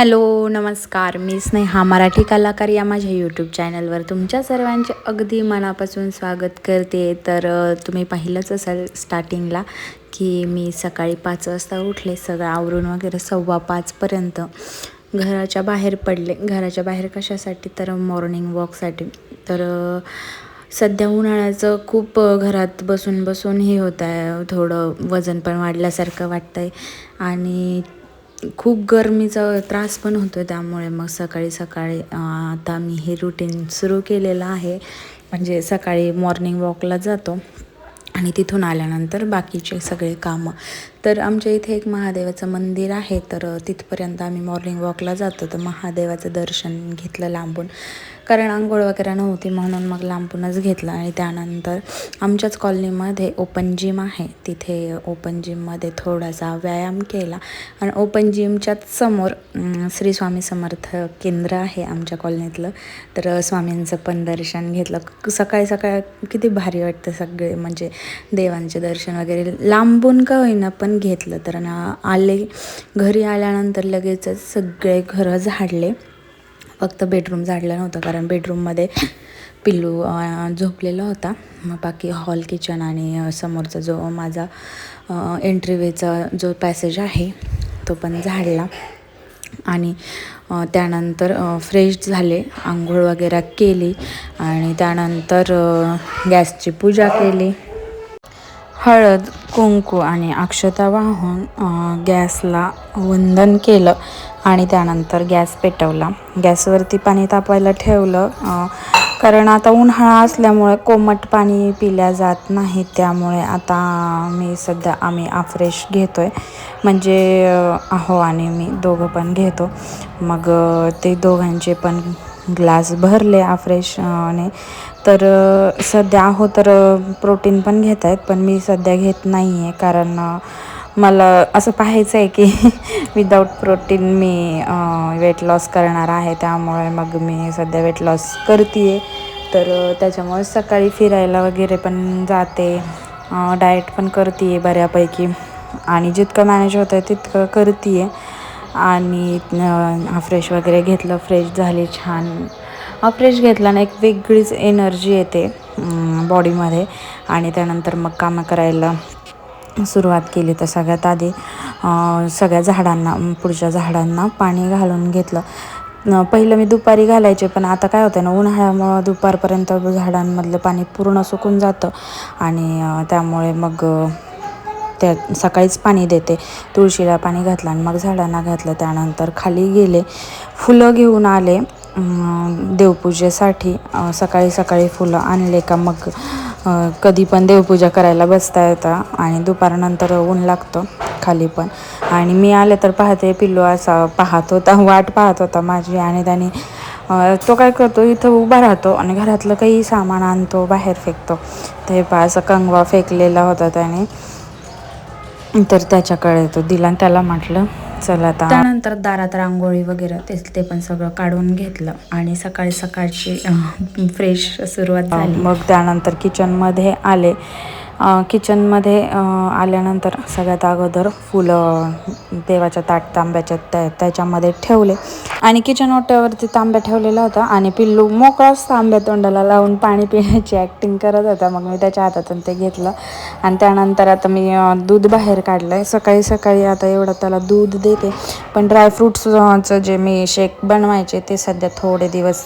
Hello नमस्कार. मी स्नेहा मराठी कलाकार या माझ्या यूट्यूब चॅनलवर तुमच्या सर्वांचे अगदी मनापासून स्वागत करते. तर तुम्ही पाहिलंच असेल स्टार्टिंगला की मी सकाळी पाच वाजता उठले सगळं आवरून वगैरे सव्वा पाचपर्यंत घराच्या बाहेर पडले. घराच्या बाहेर कशासाठी? तर मॉर्निंग वॉकसाठी तर सध्या उन्हाळ्याचं खूप घरात बसून बसून हे होत आहे थोडं वजन पण वाढल्यासारखं वाटतं आहे आणि खूप गरमीचा त्रास पण होतो त्यामुळे मग सकाळी सकाळी आता मी हे रुटीन सुरू केलेलं आहे. म्हणजे सकाळी मॉर्निंग वॉकला जातो आणि तिथून आल्यानंतर बाकीचे सगळे कामं तर आमच्या इथे एक महादेवाचं मंदिर आहे तर तिथपर्यंत आम्ही मॉर्निंग वॉकला जातो. तर महादेवाचं दर्शन घेतलं लांबून. कारण आंघोळ वगैरे नव्हती म्हणून मग लांबूनच घेतलं आणि त्यानंतर आमच्याच कॉलनीमध्ये ओपन जिम आहे. तिथे ओपन जिममध्ये थोडासा व्यायाम केला आणि ओपन जिमच्याच समोर श्री स्वामी समर्थ केंद्र आहे आमच्या कॉलनीतलं तर स्वामींचं पण दर्शन घेतलं. सकाळी सकाळ किती भारी वाटतं सगळे म्हणजे देवांचे दर्शन वगैरे. लांबून का होईना पण घेतलं तर ना आले घरी आल्यानंतर लगेचच सगळे घरं झाडले. फक्त बेडरूम झाडलं नव्हतं कारण बेडरूममध्ये पिल्लू झोपलेला होता. मग बाकी हॉल किचन आणि समोरचा जो माझा एंट्रीवेचा जो पॅसेज आहे तो पण झाडला. आणि त्यानंतर फ्रेश झाले आंघोळ वगैरे केली. आणि त्यानंतर गॅसची पूजा केली. हळद कुंकू आणि अक्षता वाहून गॅसला वंदन केलं आणि त्यानंतर गॅस पेटवला. गॅसवरती पाणी तापायला ठेवलं कारण आता उन्हाळा असल्यामुळे कोमट पाणी पिल्या जात नाही त्यामुळे आता मी सध्या आम्ही आफ्रेश घेतो आहे म्हणजे अहो आणि मी दोघं पण घेतो. मग ते दोघांचे पण ग्लास भरले आफ्रेशने तर सध्या हो तर प्रोटीन पण घेत आहेत पण मी सध्या घेत नाही आहे कारण मला असं पाहायचं आहे की विदाऊट प्रोटीन मी वेट लॉस करणार आहे. त्यामुळे मग मी सध्या वेट लॉस करते आहे तर त्याच्यामुळे सकाळी फिरायला वगैरे पण जाते. डाएट पण करते आहे बऱ्यापैकी. आणि जितकं मॅनेज होतं आहे तितकं करते आहे आणि फ्रेश वगैरे घेतलं फ्रेश झाली छान. हा फ्रेश घेतला ना एक वेगळीच एनर्जी येते बॉडीमध्ये आणि त्यानंतर मग कामं करायला सुरुवात केली. तर सगळ्यात आधी सगळ्या झाडांना पुढच्या झाडांना पाणी घालून घेतलं. पहिलं मी दुपारी घालायचे पण आता काय होतं ना उन्हाळ्यामुळं दुपारपर्यंत झाडांमधलं पाणी पूर्ण सुकून जातं. आणि त्यामुळे मग त्या सकाळीच पाणी देते. तुळशीला पाणी घातलं आणि मग झाडांना घातलं. त्यानंतर खाली गेले. फुलं घेऊन आले. देवपूजेसाठी सकाळी सकाळी फुलं आणले का मग कधी पण देवपूजा करायला बसता येतं आणि दुपारनंतर ऊन लागतं खाली पण. आणि मी आले तर पाहते पिल्लू असा पाहत होता वाट पाहत होता माझी आणि त्याने तो काय करतो इथं उभा राहतो आणि घरातलं काही सामान आणतो बाहेर फेकतो. ते पा असा कंगवा फेकलेला होता त्याने. तर त्याच्याकडे तो दिला आणि त्याला म्हटलं चला आता त्यानंतर दारात रांगोळी वगैरे ते ते पण सगळं काढून घेतलं आणि सकाळी सकाळची फ्रेश सुरुवात झाली. मग त्यानंतर किचनमध्ये आले. किचनमध्ये आल्यानंतर सगळ्यात अगोदर फुलं देवाच्या ताट तांब्याच्या त्या त्याच्यामध्ये ठेवले. आणि किचन ओट्यावरती तांब्या ठेवलेला होता आणि पिल्लू मोकळाच तांब्या तोंडाला लावून पाणी पिण्याची ॲक्टिंग करत होता. मग मी त्याच्या हातातून ते घेतलं आणि त्यानंतर आता मी दूध बाहेर काढलं आहे सकाळी सकाळी आता एवढं त्याला दूध देते. पण ड्रायफ्रूट्सचं जे मी शेक बनवायचे ते सध्या थोडे दिवस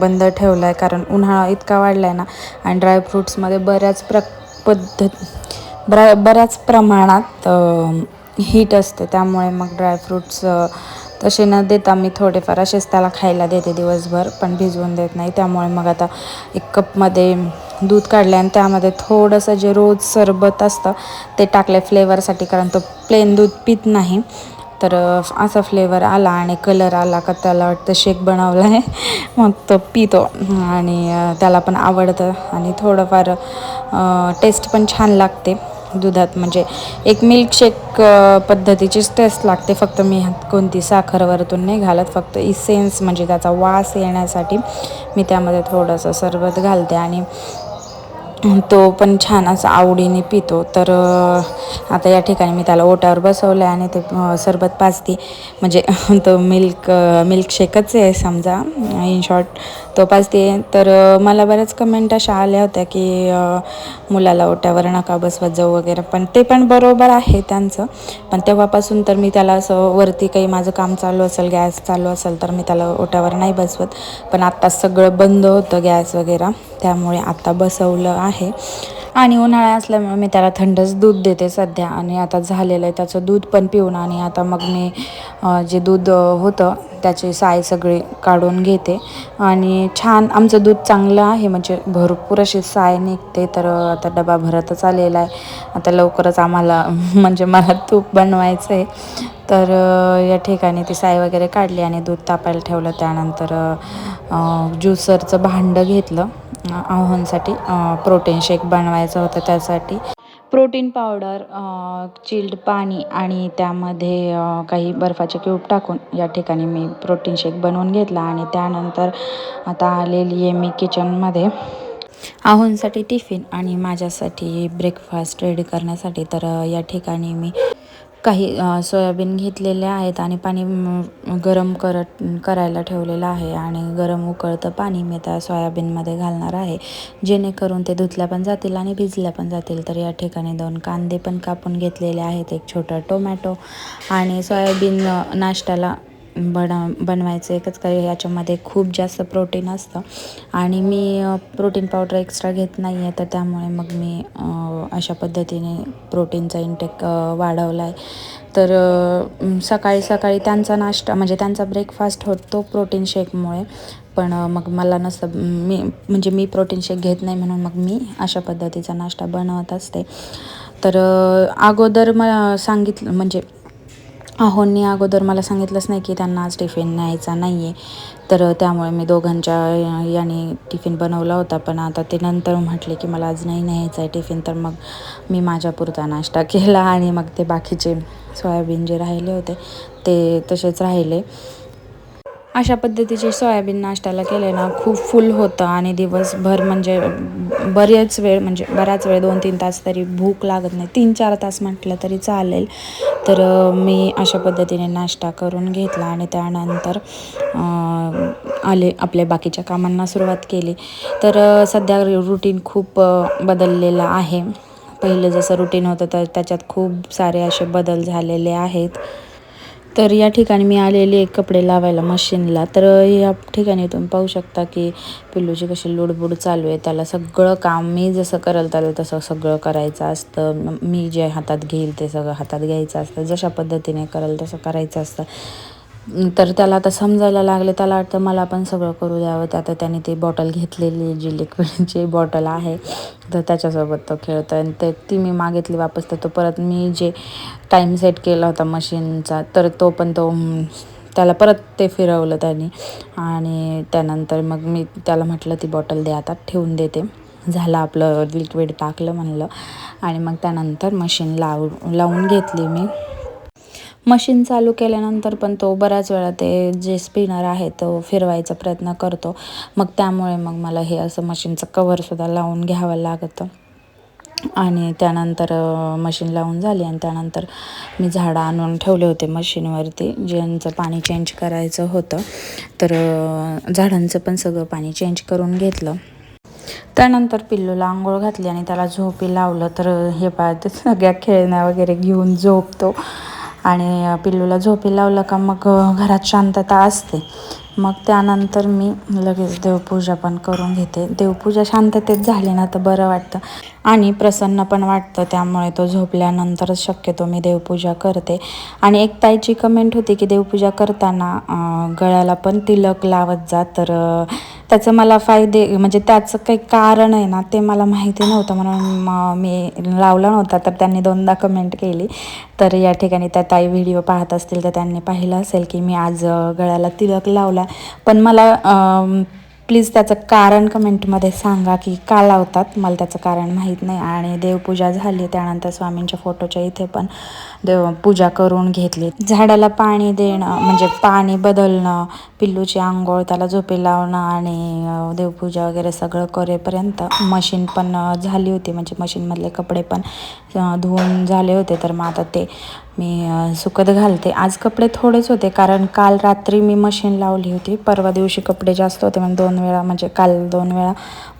बंद ठेवलं आहे कारण उन्हाळा इतका वाढला आहे ना. आणि ड्रायफ्रूट्समध्ये बऱ्याच प्र पद्धत ब्रा बऱ्याच प्रमाणात हीट असते. त्यामुळे मग ड्रायफ्रूट्स तसे न देता मी थोडेफार असेच त्याला खायला देते दिवसभर पण भिजवून देत नाही. त्यामुळे मग आता एक कपमध्ये दूध काढले आणि त्यामध्ये थोडंसं जे रोज सरबत असतं ते टाकले फ्लेवरसाठी कारण तो प्लेन दूध पित नाही. तर असा फ्लेवर आला आणि कलर आला का त्याला वाटतं शेक बनवला आहे मग तो पितो आणि त्याला पण आवडतं. आणि थोडंफार टेस्ट पण छान लागते दुधात. म्हणजे एक मिल्कशेक पद्धतीचीच टेस्ट लागते. फक्त मी कोणती साखर वरतून नाही घालत. फक्त इसेन्स म्हणजे त्याचा वास येण्यासाठी मी त्यामध्ये थोडंसं सरबत घालते. आणि तो पण छान असा आवडीने पितो. तर आता या ठिकाणी मी त्याला ओटावर बसवलं आहे आणि ते सरबत पाजते. म्हणजे तो मिल्क मिल्कशेकच आहे समजा. इन शॉर्ट तो दे. तर मला बऱ्याच कमेंट अशा आल्या होत्या की मुलाला ओट्यावर नका बसवत जाऊ वगैरे. पण ते पण बरोबर आहे त्यांचं. पण तेव्हापासून तर मी त्याला असं वरती काही माझं काम चालू असेल गॅस चालू असेल तर मी त्याला ओट्यावर नाही बसवत. पण आत्ता सगळं बंद होतं गॅस वगैरे. त्यामुळे आत्ता बसवलं आहे. आणि उन्हाळा असल्यामुळे मी त्याला थंडच दूध देते सध्या. आणि आता झालेलं आहे त्याचं दूध पण पिऊन आणि आता मग मी जे दूध होतं त्याची साय सगळी काढून घेते. आणि छान आमचं दूध चांगलं आहे. म्हणजे भरपूर अशी साय निघते. तर आता डबा भरतच आलेला आहे. आता लवकरच आम्हाला म्हणजे मला तूप बनवायचं आहे तर या ठिकाणी ती साय वगैरे काढली आणि दूध तापायला ठेवलं. त्यानंतर ज्युसरचं भांडं घेतलं आहोनसाठी आव्हानसाठी प्रोटीन शेक बनवायचं होतं त्यासाठी. प्रोटीन पावडर चिल्ड पाणी आणि त्यामध्ये काही बर्फाचे क्यूब टाकून या ठिकाणी मी प्रोटीन शेक बनवून घेतला आणि त्यानंतर आता आलेली आहे मी किचनमध्ये. आहोंसाठी टिफिन आणि माझ्यासाठी ब्रेकफास्ट रेडी करण्यासाठी. तर या ठिकाणी मी काही सोयाबीन घेतलेले आहेत आणि पाणी गरम करत करायला ठेवलेलं आहे आणि गरम उकळतं पाणी मी त्या सोयाबीनमध्ये घालणार आहे. जेणेकरून ते धुतल्या पण जातील आणि भिजल्या पण जातील. तर या ठिकाणी दोन कांदे पण कापून घेतलेले आहेत एक छोटा टोमॅटो आणि सोयाबीन नाश्त्याला बन बनवायचं एकच काही याच्यामध्ये खूप जास्त प्रोटीन असतं. आणि मी प्रोटीन पावडर एक्स्ट्रा घेत नाही आहे तर त्यामुळे मग मी अशा पद्धतीने प्रोटीनचा इंटेक वाढवला आहे तर सकाळी सकाळी त्यांचा नाश्ता म्हणजे त्यांचा ब्रेकफास्ट होतो प्रोटीन शेकमुळे पण मग मला नसतं मी म्हणजे मी प्रोटीन शेक घेत नाही म्हणून मग मी अशा पद्धतीचा नाश्ता बनवत असते. तर अगोदर मला सांगितलं म्हणजे अहोंनी अगोदर मला सांगितलंच नाही की त्यांना आज टिफिन न्यायचा नाही आहे तर त्यामुळे मी दोघांच्या याने टिफिन बनवला होता. पण आता ते नंतर म्हटले की मला आज नाही न्यायचा आहे टिफिन. तर मग मी माझ्यापुरता नाश्ता केला आणि मग ते बाकीचे सोयाबीन जे राहिले होते ते तसेच राहिले. अशा पद्धतीचे सोयाबीन नाश्त्याला केले ना खूप फुल होतं आणि दिवसभर म्हणजे बरेच वेळ म्हणजे बराच वेळ दोन तीन तास तरी भूक लागत नाही. तीन चार तास म्हटलं तरी चालेल. तर मी अशा पद्धतीने नाश्ता करून घेतला आणि त्यानंतर आले आपल्या बाकीच्या कामांना सुरुवात केली. तर सध्या रुटीन खूप बदललेलं आहे. पहिलं जसं रुटीन होतं तर त्याच्यात खूप सारे असे बदल झालेले आहेत. तर या ठिकाणी मी आलेली एक कपडे लावायला मशीनला. तर या ठिकाणी तुम्ही पाहू शकता की पिल्लूची कशी लुडबुड चालू आहे. त्याला सगळं काम मी जसं करल त्याला तसं सगळं करायचं असतं. मी जे हातात घेईल ते सगळं हातात घ्यायचं असतं. जशा पद्धतीने करल तसं करायचं असतं. तर त्याला आता समजायला लागले त्याला वाटतं मला पण सगळं करू द्यावं. तर आता त्याने ती बॉटल घेतलेली जी लिक्विडची बॉटल आहे तर त्याच्यासोबत तो खेळतो आणि ते ती मी मागितली वापस तर तो परत मी जे टाईम सेट केला होता मशीनचा तर तो पण तो त्याला परत ते फिरवलं त्याने. आणि त्यानंतर मग मी त्याला म्हटलं ती बॉटल दे आता ठेवून देते. झालं आपलं लिक्विड टाकलं म्हणलं. आणि मग त्यानंतर मशीन लावू लावून घेतली मी. मशीन चालू केल्यानंतर पण तो बऱ्याच वेळा ते जे स्पिनर आहे तो फिरवायचा प्रयत्न करतो. मग त्यामुळे मग मला हे असं मशीनचं कवरसुद्धा लावून घ्यावं लागतं. आणि त्यानंतर मशीन लावून झाली आणि त्यानंतर मी झाडं आणून ठेवले होते मशीनवरती ज्यांचं पाणी चेंज करायचं होतं. तर झाडांचं पण सगळं पाणी चेंज करून घेतलं. त्यानंतर पिल्लूला आंघोळ घातली आणि त्याला झोपी लावलं. तर हे पाहते ते सगळ्या खेळण्या वगैरे घेऊन झोपतो. आणि पिल्लूला झोपी लावलं का मग घरात शांतता असते. मग त्यानंतर मी लगेच देवपूजा पण करून घेते. देवपूजा शांततेत झाली ना तर बरं वाटतं. आणि प्रसन्न पण वाटतं. त्यामुळे तो झोपल्यानंतरच शक्यतो मी देवपूजा करते. आणि एक ताईची कमेंट होती की देवपूजा करताना गळ्याला पण तिलक लावत जा. तर त्याचं मला फायदे म्हणजे त्याचं काही कारण आहे ना ते मला माहिती नव्हतं. म्हणून मी लावला नव्हता. तर त्यांनी दोनदा कमेंट केली. तर या ठिकाणी त्या ताई व्हिडिओ पाहत असतील तर त्यांनी पाहिलं असेल की मी आज गळ्याला तिलक लावला. पण मला प्लीज त्याचं कारण कमेंटमध्ये सांगा की का लावतात. मला त्याचं कारण माहीत नाही. आणि देवपूजा झाली. त्यानंतर स्वामींच्या फोटोच्या इथे पण देव पूजा करून घेतली. झाडाला पाणी देणं म्हणजे पाणी बदलणं पिल्लूची आंघोळ त्याला झोपी लावणं आणि देवपूजा वगैरे सगळं करेपर्यंत मशीन पण झाली होती. म्हणजे मशीनमधले कपडे पण धुवून झाले होते. तर मग आता ते मी सुकत घालते. आज कपडे थोडेच होते. कारण काल रात्री मी मशीन लावली होती. परवा दिवशी कपडे जास्त होते. मग दोन वेळा म्हणजे काल दोन वेळा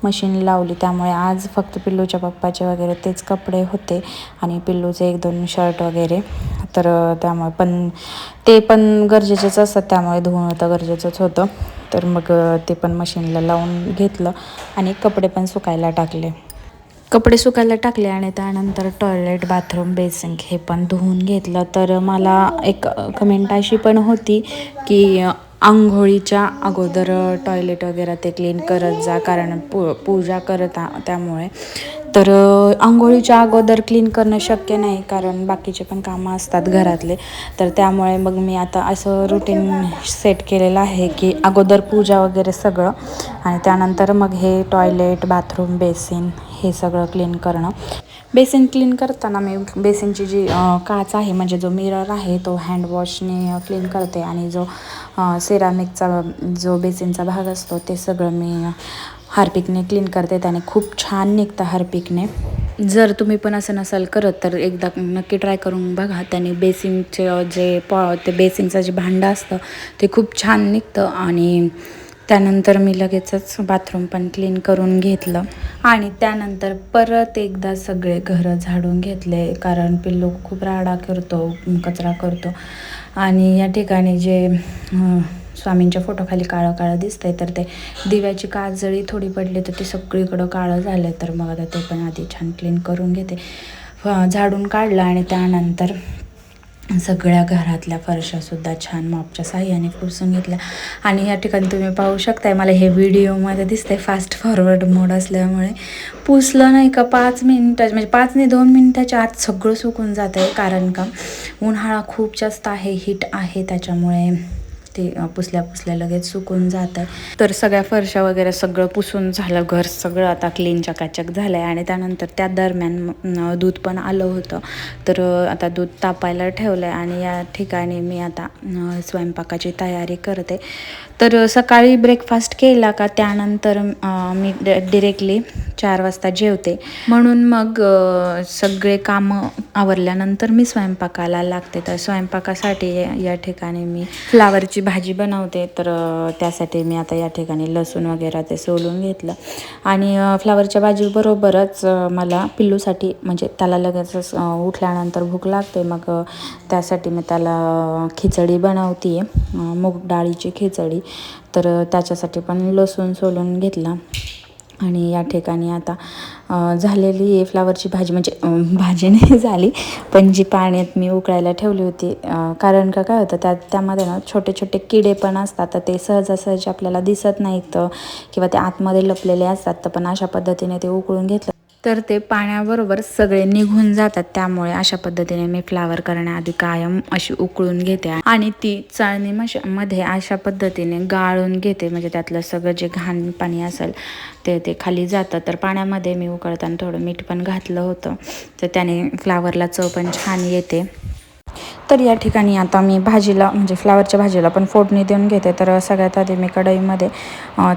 मशीन लावली. त्यामुळे आज फक्त पिल्लूच्या पप्पाचे वगैरे तेच कपडे होते आणि पिल्लूचे एक दोन शर्ट वगैरे. तर त्यामुळे पण ते पण गरजेचेच असतात त्यामुळे धुवून तर गरजेचंच होतं. तर मग ते पण मशीनला लावून घेतलं आणि कपडे पण सुकायला टाकले. कपडे सुकायला टाकले आणि त्यानंतर टॉयलेट बाथरूम बेसिंग हे पण धुवून घेतलं. तर मला एक कमेंट अशी पण होती की आंघोळीच्या अगोदर टॉयलेट वगैरे ते क्लीन करत जा. कारण पू पूजा करत त्यामुळे तर आंघोळीच्या अगोदर क्लीन करणं शक्य नाही कारण बाकीचे पण कामं असतात घरातले. तर त्यामुळे मग मी आता असं रुटीन सेट केलेलं आहे की अगोदर पूजा वगैरे सगळं आणि त्यानंतर मग हे टॉयलेट बाथरूम बेसिन हे सगळं क्लीन करणं. बेसिन क्लीन करताना मी बेसिनची जी काच आहे म्हणजे जो मिरर आहे तो हँडवॉशने क्लीन करते आणि जो सिरामिकचा जो बेसिनचा भाग असतो ते सगळं मी हार्पिकने क्लीन करते त्याने. खूप छान निघतं हार्पिकने. जर तुम्ही पण असं नसाल करत तर एकदा नक्की ट्राय करून बघा. त्याने बेसिनचे जे पॉ ते बेसिनचं जे भांडं असतं ते खूप छान निघतं. आणि त्यानंतर मी लगेचच बाथरूम पण क्लीन करून घेतलं. आणि त्यानंतर परत एकदा सगळे घरं झाडून घेतले कारण पिल्लू खूप राडा करतो कचरा करतो. आणि या ठिकाणी जे स्वामींच्या फोटोखाली काळं काळं दिसतंय तर ते दिव्याची काजळी थोडी पडली तर ते सगळीकडं काळं झालं तर मग आता ते पण आधी छान क्लीन करून घेते. फ- झाडून काढलं आणि त्यानंतर सगळ्या घरातल्या फरशासुद्धा छान मॉपच्या साह्याने पुसून घेतल्या. आणि या ठिकाणी तुम्ही पाहू शकताय मला हे व्हिडिओमध्ये दिसतंय फास्ट फॉरवर्ड मोड असल्यामुळे. पुसलं नाही का पाच मिनटं म्हणजे पाच नाही दोन मिनटाच्या आत सगळं सुकून जातं आहे कारण का? उन्हाळा खूप जास्त आहे हीट आहे त्याच्यामुळे ते पुसल्या पुसल्या लगेच सुकून जात आहे तर सगळ्या फरशा वगैरे सगळं पुसून झालं घर सगळं आता क्लीन चकाचक झालं आहे आणि त्यानंतर त्या दरम्यान दूध पण आलं होतं. तर आता दूध तापायला ठेवलं आहे आणि या ठिकाणी मी आता स्वयंपाकाची तयारी करते. तर सकाळी ब्रेकफास्ट केला का त्यानंतर मी डिरेक्टली चार वाजता जेवते. म्हणून मग सगळे कामं आवरल्यानंतर मी स्वयंपाकाला लागते. तर स्वयंपाकासाठी या ठिकाणी मी फ्लावरची भाजी बनवते तर त्यासाठी मी आता या ठिकाणी लसूण वगैरे ते सोलून घेतलं. आणि फ्लावरच्या भाजीबरोबरच मला पिल्लूसाठी म्हणजे त्याला लगेचच उठल्यानंतर भूक लागते. मग त्यासाठी मी त्याला खिचडी बनवते मूग डाळीची खिचडी. तर त्याच्यासाठी पण लसूण सोलून घेतला. आणि या ठिकाणी आता झालेली फ्लावरची भाजी. म्हणजे भाजी नाही झाली पण जी पाण्यात मी उकळायला ठेवली होती. कारण का काय होतं त्यात त्यामध्ये ना छोटे छोटे किडे पण असतात तर ते सहजासहजी आपल्याला दिसत नाहीत किंवा ते आतमध्ये लपलेले असतात तर पण अशा पद्धतीने ते उकळून घेतलं. तर ते पाण्याबरोबर सगळे निघून जातात. त्यामुळे अशा पद्धतीने मी फ्लावर करण्याआधी कायम अशी उकळून घेते आणि ती चाळणी मध्ये अशा पद्धतीने गाळून घेते. म्हणजे त्यातलं सगळं जे घाण पाणी असेल ते ते खाली जातं. तर पाण्यामध्ये मी उकळताना थोडं मीठ पण घातलं होतं. तर त्याने फ्लावरला चव पण छान येते. तर या ठिकाणी आता मी भाजीला म्हणजे फ्लावरच्या भाजीला पण फोडणी देऊन घेते. तर सगळ्यात आधी मी कढईमध्ये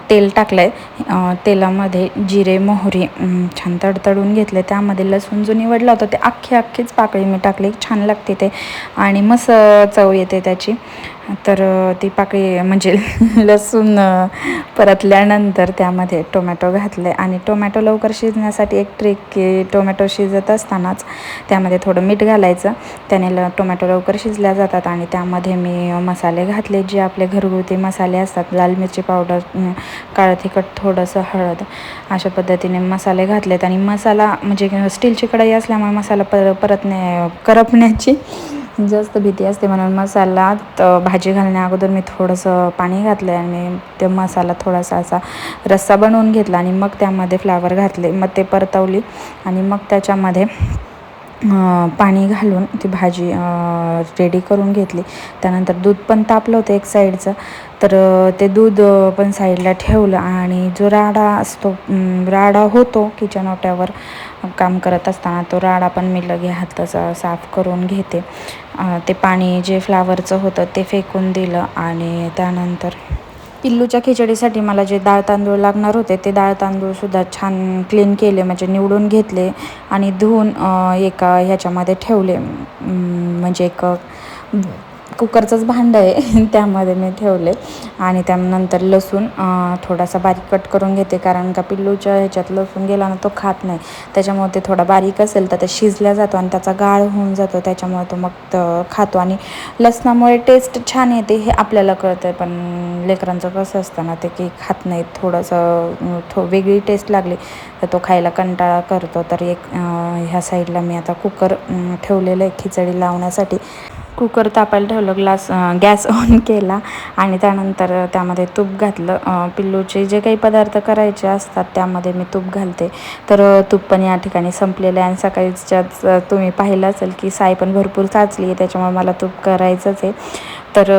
तेल टाकलं आहे तेलामध्ये जिरे मोहरी छान तडतडून घेतले. त्यामध्ये लसूण जो निवडला होता ते अख्खी अख्खीच पाकळी मी टाकली. छान लागते ते. आणि मस्त चव येते त्याची. तर ती पाकळी म्हणजे लसूण परतल्यानंतर त्यामध्ये टोमॅटो घातले आणि टोमॅटो लवकर शिजण्यासाठी एक ट्रिक की टोमॅटो शिजत असतानाच त्यामध्ये थोडं मीठ घालायचं. त्याने ल टोमॅटो लवकर शिजल्या जातात आणि त्यामध्ये मी मसाले घातले जे आपले घरगुती मसाले असतात. लाल मिरची पावडर काळं तिखट थोडंसं हळद अशा पद्धतीने मसाले घातलेत आणि मसाला म्हणजे स्टीलची कढई असल्यामुळे मसाला पर परतणे करपण्याची जास्त भीती असते म्हणून मसाल्यात भाजी घालण्या अगोदर मी थोडंसं पाणी घातलं आणि ते मसाला थोडासा असा रस्सा बनवून घेतला आणि मग त्यामध्ये फ्लावर घातले. मग ते परतवली आणि मग त्याच्यामध्ये पाणी घालून ती भाजी रेडी करून घेतली. त्यानंतर दूध पण तापलं होतं एक साईडचं तर ते दूध पण साईडला ठेवलं आणि जो राडा असतो राडा होतो किचन ओट्यावर काम करत असताना तो राडा पण मी लगे हाताचा साफ करून घेते. ते पाणी जे फ्लावरचं होतं ते फेकून दिलं आणि त्यानंतर पिल्लूच्या खिचडीसाठी मला जे डाळ तांदूळ लागणार होते ते डाळ तांदूळसुद्धा छान क्लीन केले म्हणजे निवडून घेतले आणि धुवून एका ह्याच्यामध्ये ठेवले. म्हणजे एक कुकरचंच भांडं आहे. त्यामध्ये मी ठेवले. आणि त्यानंतर लसूण थोडासा बारीक कट करून घेते. कारण का पिल्लूच्या ह्याच्यात लसूण गेला ना तो खात नाही. त्याच्यामुळे ते थोडा बारीक असेल तर ते शिजल्या जातो आणि त्याचा गाळ होऊन जातो. त्याच्यामुळे तो मग खातो. आणि लसणामुळे टेस्ट छान येते हे आपल्याला कळतं आहे पण लेकरांचं कसं असतं ना ते की खात नाहीत. थोडंसं थो वेगळी टेस्ट लागली तर तो खायला कंटाळा करतो. तर एक ह्या साईडला मी आता कुकर ठेवलेलं आहे खिचडी लावण्यासाठी. कुकर तापायला ठेवलं ग्लास गॅस ऑन केला आणि त्यानंतर त्यामध्ये तूप घातलं. पिल्लूचे जे काही पदार्थ करायचे असतात त्यामध्ये मी तूप घालते. तर तूप पण या ठिकाणी संपलेलं आहे आणि सकाळीच्याच तुम्ही पाहिलं असेल की साय पण भरपूर साचली आहे त्याच्यामुळे मला तूप करायचंच आहे. तर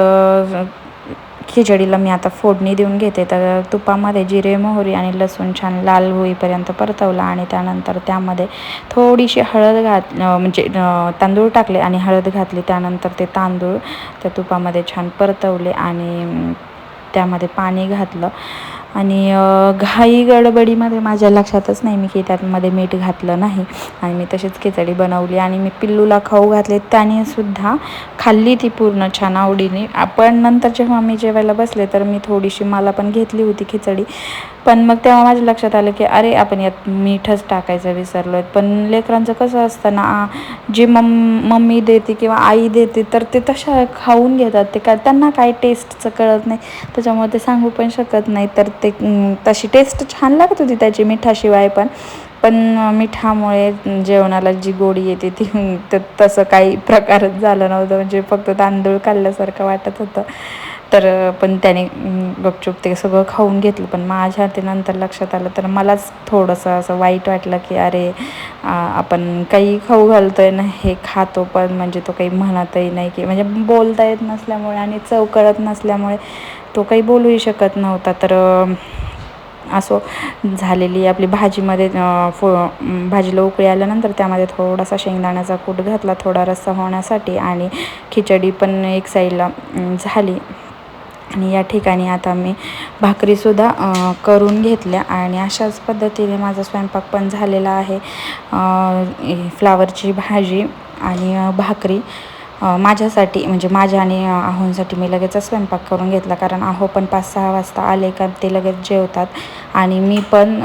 खिचडीला मी आता फोडणी देऊन घेते. तर तुपामध्ये जिरे मोहरी आणि लसूण छान लाल होईपर्यंत परतवला आणि त्यानंतर त्यामध्ये थोडीशी हळद घात म्हणजे तांदूळ टाकले आणि हळद घातली. त्यानंतर ते तांदूळ त्या तुपामध्ये छान परतवले आणि त्यामध्ये पाणी घातलं. आणि घाई गडबडीमध्ये माझ्या लक्षातच नाही मी की त्यामध्ये मीठ घातलं नाही. आणि मी तशीच खिचडी बनवली आणि मी पिल्लूला खाऊ घातले. त्याने सुद्धा खाल्ली ती पूर्ण छान आवडीने. पण नंतर जेव्हा मी जेवायला बसले तर मी थोडीशी मला पण घेतली होती खिचडी. पण मग तेव्हा माझ्या लक्षात आलं की अरे आपण यात मीठच टाकायचं विसरलो आहे पण लेकरांचं कसं असतं ना जी मम मम्मी देते किंवा आई देते तर ते तशा खाऊन घेतात. ते काय त्यांना काय टेस्टचं कळत नाही. त्याच्यामुळे ते सांगू पण शकत नाही. तर ते तशी टेस्ट छान लागत होती त्याची मिठाशिवाय पण. पण मिठामुळे जेवणाला जी गोडी येते ती तसं काही प्रकारच झालं नव्हतं. म्हणजे फक्त तांदूळ खाल्ल्यासारखं वाटत होतं. तर पण त्याने गपचूप ते सगळं खाऊन घेतलं. पण माझ्या ते नंतर लक्षात आलं तर मलाच थोडंसं असं वाईट वाटलं की अरे आपण काही खाऊ घालतो आहे ना हे खातो पण म्हणजे तो काही म्हणतही नाही की म्हणजे बोलता येत नसल्यामुळे आणि चव कळत नसल्यामुळे तो काही बोलूही शकत नव्हता. तर असो झालेली आपली भाजीमध्ये फो भाजीला उकळी आल्यानंतर त्यामध्ये थोडासा शेंगदाण्याचा कूट घातला थोडा रस्सा होण्यासाठी आणि खिचडी पण एक साईडला झाली. आणि या ठिकाणी आता मी भाकरीसुद्धा करून घेतल्या आणि अशाच पद्धतीने माझा स्वयंपाक पण झालेला आहे. फ्लावरची भाजी आणि भाकरी. माझ्यासाठी म्हणजे माझ्या आणि आहोंसाठी मी लगेचच स्वयंपाक करून घेतला. कारण आहो पण पाच सहा वाजता आले का ते लगेच जेवतात. आणि मी पण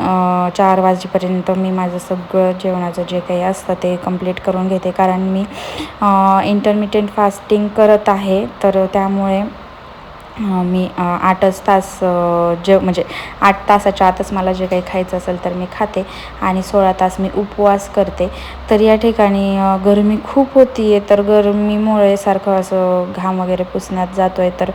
चार वाजेपर्यंत मी माझं सगळं जेवणाचं जे काही असतं ते कंप्लीट करून घेते. कारण मी इंटरमिडियंट फास्टिंग करत आहे. तर त्यामुळे मी आठच तास जे म्हणजे आठ तासाच्या आतच मला जे काही खायचं असेल तर मी खाते आणि सोळा तास मी उपवास करते. तर या ठिकाणी गरमी खूप होती आहे तर गरमीमुळे सारखं असं घाम वगैरे पुसण्यात जातो आहे तर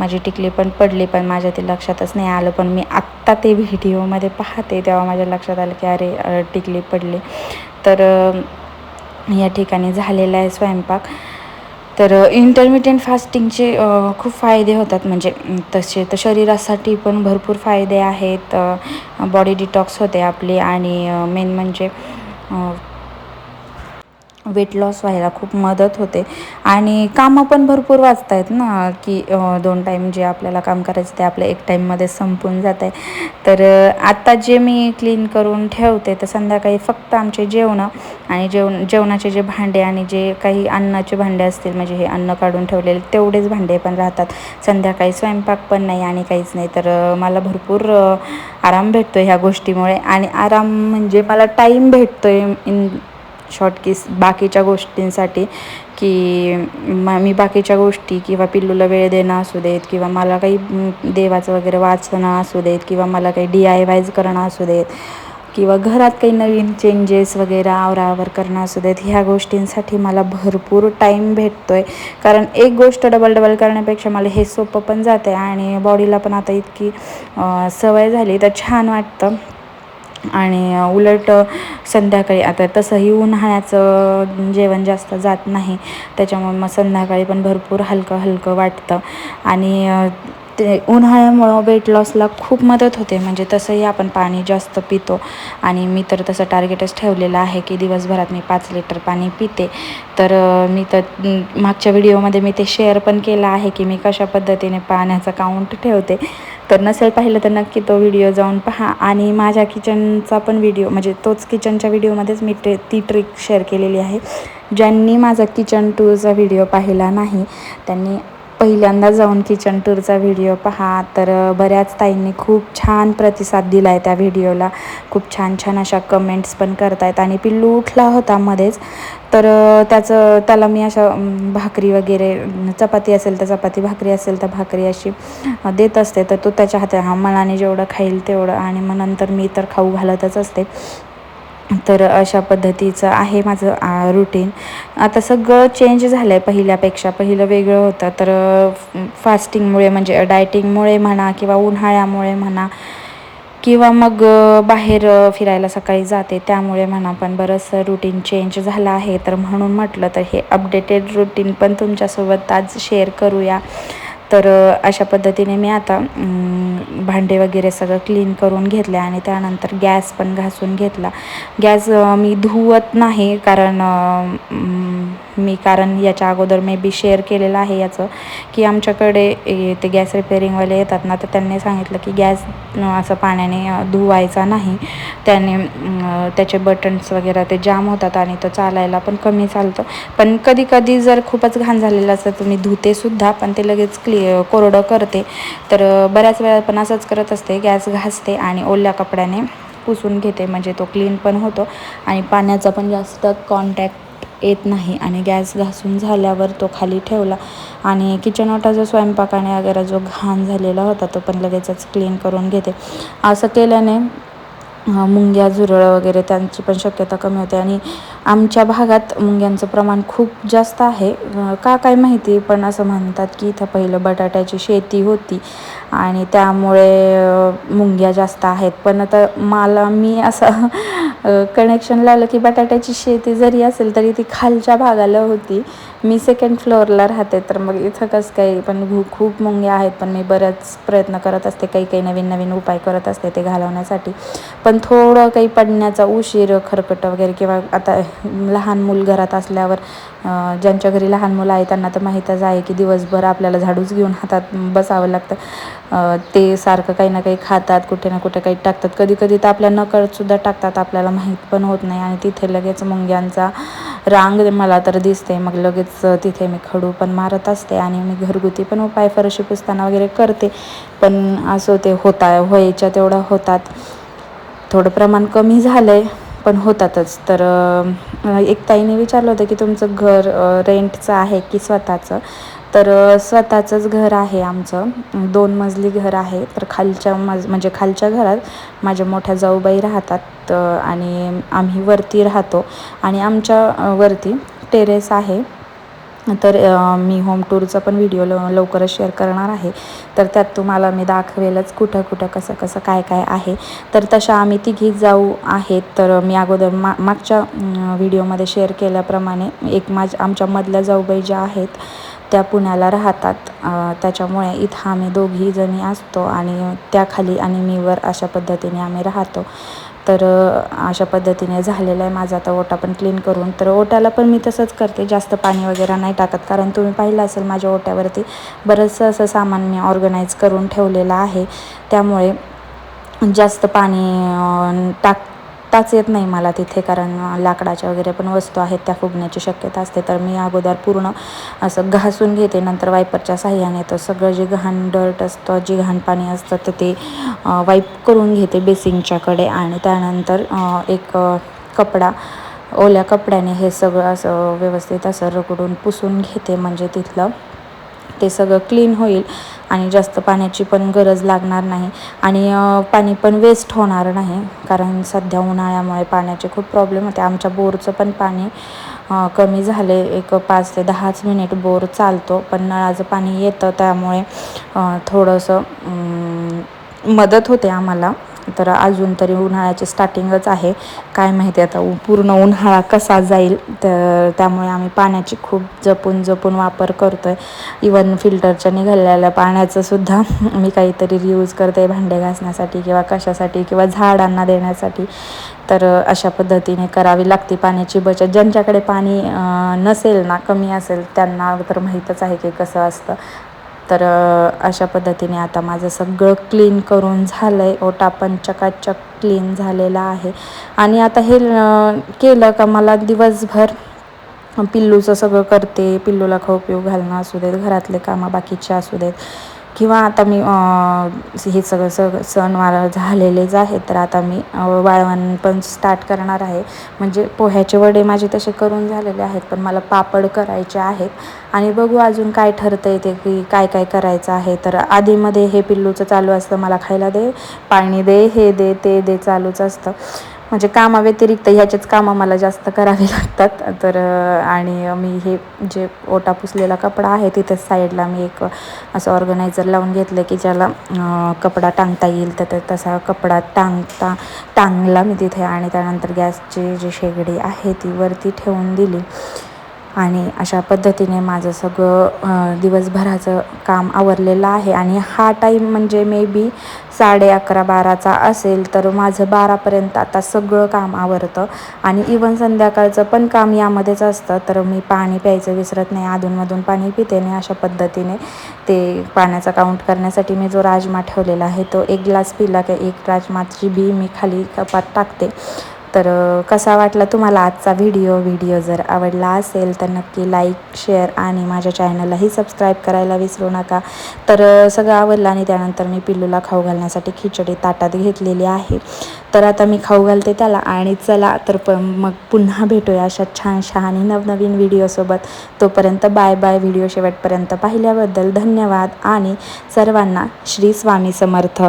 माझी टिकली पण पडली पण माझ्या ते लक्षातच नाही आलं. पण मी आत्ता ते व्हिडिओमध्ये पाहते तेव्हा माझ्या लक्षात आलं की अरे टिकली पडली. तर या ठिकाणी झालेला आहे स्वयंपाक. तर इंटरमिडियंट फास्टिंगचे खूप फायदे होतात. म्हणजे तसे तर शरीरासाठी पण भरपूर फायदे आहेत. बॉडी डिटॉक्स होते आपली आणि मेन म्हणजे वेट लॉस व्हायला खूप मदत होते. आणि कामं पण भरपूर वाचत आहेत ना की दोन टाईम जे आपल्याला काम करायचं ते आपल्या एक टाईममध्ये संपून जात आहे तर आत्ता जे मी क्लीन करून ठेवते तर संध्याकाळी फक्त आमचे जेवणं आणि जेवण जेवणाचे जे भांडे आणि जे काही अन्नाचे भांडे असतील म्हणजे हे अन्न काढून ठेवलेले तेवढेच भांडे पण राहतात. संध्याकाळी स्वयंपाक पण नाही आणि काहीच नाही. तर मला भरपूर आराम भेटतो ह्या गोष्टीमुळे. आणि आराम म्हणजे मला टाईम भेटतो आहे इन शॉर्टकीस बाकीच्या गोष्टींसाठी की म मी बाकीच्या गोष्टी किंवा पिल्लूला वेळ देणं असू देत किंवा मला काही देवाचं वगैरे वाचणं असू देत किंवा मला काही डी आय वायज करणं असू देत किंवा घरात काही नवीन चेंजेस वगैरे आवरावर करणं असू देत ह्या गोष्टींसाठी मला भरपूर टाईम भेटतो आहे कारण एक गोष्ट डबल डबल करण्यापेक्षा मला हे सोपं पण जातं आहे आणि बॉडीला पण आता इतकी सवय झाली तर छान वाटतं. आणि उलट संध्याकाळी आता तसंही उन्हाळ्याचं जेवण जास्त जात नाही. त्याच्यामुळे मग संध्याकाळी पण भरपूर हलकं हलकं वाटतं. आणि ते उन्हाळ्यामुळं वेट लॉसला खूप मदत होते. म्हणजे तसंही आपण पाणी जास्त पितो. आणि मी तर तसं टार्गेटच ठेवलेलं आहे की दिवसभरात मी पाच लिटर पाणी पिते. तर मी तर मागच्या व्हिडिओमध्ये मी ते शेअर पण केलं आहे की मी कशा पद्धतीने पाण्याचा काउंट ठेवते. तर नसेल पाहिलं तर नक्की तो व्हिडिओ जाऊन पहा. आणि माझ्या किचनचा पण व्हिडिओ म्हणजे तोच किचनच्या व्हिडिओमध्येच मी ट्रे ती ट्रिक शेअर केलेली आहे. ज्यांनी माझा किचन टूरचा व्हिडिओ पाहिला नाही त्यांनी पहिल्यांदा जाऊन किचन टूरचा व्हिडिओ पहा. तर बऱ्याच ताईंनी खूप छान प्रतिसाद दिला आहे त्या व्हिडिओला खूप छान छान अशा कमेंट्स पण करतायत. आणि पिल्लू उठला होता मध्येच. तर त्याचं त्याला मी अशा भाकरी वगैरे चपाती असेल तर चपाती भाकरी असेल तर भाकरी अशी देत असते. तर तो त्याच्या हाता हा मनाने जेवढं खाईल तेवढं. आणि मग नंतर मी तर खाऊ घालतच असते. तर अशा पद्धतीचं आहे माझं रुटीन आता सगळं चेंज झालं आहे पहिल्यापेक्षा. पहिलं वेगळं होतं. तर फास्टिंगमुळे म्हणजे डायटिंगमुळे म्हणा किंवा उन्हाळ्यामुळे म्हणा किंवा मग बाहेर फिरायला सकाळी जाते त्यामुळे म्हणा पण बरंचसं रुटीन चेंज झालं आहे. तर म्हणून म्हटलं तर हे अपडेटेड रुटीन पण तुमच्यासोबत आज शेअर करूया. तर अशा पद्धतीने मी आता भांडे वगैरे सगळं क्लीन करून घेतले आणि त्यानंतर गॅस पण घासून घेतला. गॅस मी धुवत नाही कारण मी कारण याच्या अगोदर मे बी शेअर केलेलं आहे याचं की आमच्याकडे ते गॅस रिपेरिंगवाले येतात ना तर त्यांनी सांगितलं की गॅस असं पाण्याने धुवायचा नाही. त्याने त्याचे बटन्स वगैरे ते जाम होतात आणि तो चालायला पण कमी चालतं. पण कधी कधी जर खूपच घाण झालेलं असतं तर मी धुतेसुद्धा पण ते लगेच क्लिअर कोरडं करते. तर बऱ्याच वेळा पण असंच करत असते. गॅस घासते आणि ओल्या कपड्याने पुसून घेते. म्हणजे तो क्लीन पण होतो आणि पाण्याचा पण जास्त कॉन्टॅक्ट येत नाही. आणि गॅस घासून झाल्यावर तो खाली ठेवला आणि किचन ओटा जो स्वयंपाकाने वगैरे जो घाण झालेला होता तो पण लगेचच क्लीन करून घेते. असं केल्याने मुंग्या झुरळं वगैरे त्यांची पण शक्यता कमी होते. आणि आमच्या भागात मुंग्यांचं प्रमाण खूप जास्त आहे. का काय माहिती पण असं म्हणतात की इथं पहिलं बटाट्याची शेती होती आणि त्यामुळे मुंग्या जास्त आहेत. पण आता मला मी असं कनेक्शन लावलं की बटाट्याची शेती जरी असेल तरी ती खालच्या भागाला होती. मी सेकंड फ्लोअरला राहते तर मग इथं कसं काही पण खूप खूप मुंग्या आहेत पण मी बऱ्याच प्रयत्न करत असते काही काही नवीन नवीन उपाय करत असते ते घालवण्यासाठी. पण थोडं काही पडण्याचा उशीर खरकट वगैरे किंवा आता लहान मूल घरात असल्यावर ज्यांच्या घरी लहान मुलं आहे त्यांना तर माहीतच आहे की दिवसभर आपल्याला झाडूच घेऊन हातात बसावं लागतं. ते सारखं काही ना काही खातात कुठे ना कुठे काही टाकतात. कधी कधी तर आपल्या नकळतसुद्धा टाकतात आपल्याला माहीत पण होत नाही. आणि तिथे लगेच मुंग्यांचा रांग मला तर दिसते मग लगेच तिथे मी खडू पण मारत असते आणि मी घरगुती पण उपाय फरशी पुसताना वगैरे करते. पण असं ते होता व्हायच्या तेवढं होतात. थोडं प्रमाण कमी झालं आहे पण होतातच. तर एक ताईने विचारलं होतं की तुमचं घर रेंटचं आहे की स्वतःचं? तर स्वतःचंच घर आहे आमचं. दोन मजली घर आहे. तर खालच्या मज म्हणजे खालच्या घरात माझ्या मोठ्या जाऊबाई राहतात आणि आम्ही वरती राहतो. आणि आमच्या वरती टेरेस आहे. तर मी होम टूरचा पण व्हिडिओ ल लवकरच शेअर करणार आहे. तर त्यात तुम्हाला मी दाखवेलच कुठं कुठं कसं कसं काय काय आहे. तर तशा आम्ही तिघी जाऊ आहेत. तर मी अगोदर मा मागच्या व्हिडिओमध्ये शेअर केल्याप्रमाणे एक माझ आमच्या मधल्या जाऊबाई ज्या आहेत त्या पुण्याला राहतात. त्याच्यामुळे इथं आम्ही दोघी जणी असतो आणि त्याखाली आणि मीवर अशा पद्धतीने आम्ही राहतो. तर अशा पद्धतीने झालेलं आहे. माझा आता ओटा पण क्लीन करून. तर ओट्याला पण मी तसंच करते. जास्त पाणी वगैरे नाही टाकत. कारण तुम्ही पाहिलं असेल माझ्या ओट्यावरती बरंचसं असं सामान मी ऑर्गनाईज करून ठेवलेलं आहे. त्यामुळे जास्त पाणी टाक आत्ताच येत नाही मला तिथे कारण लाकडाच्या वगैरे पण वस्तू आहेत त्या फुगण्याची शक्यता असते. तर मी अगोदर पूर्ण असं घासून घेते नंतर वायपरच्या साह्याने. तर सगळं जे घाण डर्ट असतं जे घाण पाणी असतं तर ते वाईप करून घेते बेसिंगच्याकडे आणि त्यानंतर एक कपडा ओल्या कपड्याने हे सगळं असं व्यवस्थित असं रगडून पुसून घेते. म्हणजे तिथलं ते सगळं क्लीन होईल. आणि जास्त पाण्याची पण गरज लागणार नाही. आणि पाणी पण वेस्ट होणार नाही कारण सध्या उन्हाळ्यामुळे पाण्याचे खूप प्रॉब्लेम होते. आमच्या बोरचं पण पाणी कमी झाले. एक पाच ते दहाच मिनिट बोर चालतो पण नळाचं पाणी येतं त्यामुळे थोडंसं मदत होते आम्हाला. तर अजून तरी उन्हाळ्याची स्टार्टिंगच आहे. काय माहिती आता उ- पूर्ण उन्हाळा कसा जाईल तर त्यामुळे आम्ही पाण्याची खूप जपून जपून वापर करतो आहे इवन फिल्टरच्या निघालेल्या पाण्याचंसुद्धा मी काहीतरी रियूज करते भांडे घासण्यासाठी किंवा कशासाठी किंवा झाडांना देण्यासाठी. तर अशा पद्धतीने करावी लागते पाण्याची बचत. ज्यांच्याकडे पाणी नसेल ना कमी असेल त्यांना तर माहीतच आहे की कसं असतं. तर अशा पद्धतीने आता माझं सगळं क्लीन करून झालं आहे ओटा पण चकाचक क्लीन झालेला आहे. आणि आता हे केलं का मला दिवसभर पिल्लूचं सगळं करते. पिल्लूला खाऊ पिऊ घालणं असू देत घरातले कामं बाकीचे असू देत. किंवा आता मी हे सगळं सगळं सणवार झालेलेच आहे तर आता मी वाळवण पण स्टार्ट करणार आहे. म्हणजे पोह्याचे वडे माझे तसे करून झालेले आहेत पण मला पापड करायचे आहेत. आणि बघू अजून काय ठरतं आहे ते की काय काय करायचं आहे. तर आधीमध्ये हे पिल्लूचं चालू असतं मला खायला दे पाणी दे हे दे ते दे चालूच असतं. म्हणजे कामाव्यतिरिक्त ह्याचेच कामं मला जास्त करावे लागतात. तर आणि मी हे जे ओटा पुसलेला कपडा आहे तिथे साईडला मी एक असं ऑर्गनायझर लावून घेतलं की ज्याला कपडा टांगता येईल. तर ते तसा कपडा टांगता टांगला मी तिथे आणि त्यानंतर गॅसची जी शेगडी आहे ती वरती ठेवून दिली. आणि अशा पद्धतीने माझं सगळं दिवसभराचं काम आवरलेलं आहे. आणि हा टाईम म्हणजे मे बी साडे अकरा बाराचा असेल तर माझं बारापर्यंत आता सगळं काम आवरतं. आणि इवन संध्याकाळचं पण काम यामध्येच असतं तर मी पाणी प्यायचं विसरत नाही. अधूनमधून पाणी पिते नाही अशा पद्धतीने ते पाण्याचा काउंट करण्यासाठी मी जो राजमा ठेवलेला आहे तो एक ग्लास पिला की एक राजमाची बी मी खाली कपात टाकते. तर कसा वाटला तुम्हाला आजचा व्हिडिओ व्हिडिओ जर आवडला असेल तर नक्की लाईक शेअर आणि माझ्या चॅनललाही सबस्क्राईब करायला विसरू नका. तर सगळं आवडलं आणि त्यानंतर मी पिल्लूला खाऊ घालण्यासाठी खिचडी ताटात घेतलेली आहे. तर आता मी खाऊ घालते त्याला आणि चला तर प मग पुन्हा भेटूया अशा छानशा आणि नवनवीन व्हिडिओसोबत तोपर्यंत बाय बाय व्हिडिओ शेवटपर्यंत पाहिल्याबद्दल धन्यवाद आणि सर्वांना श्री स्वामी समर्थ.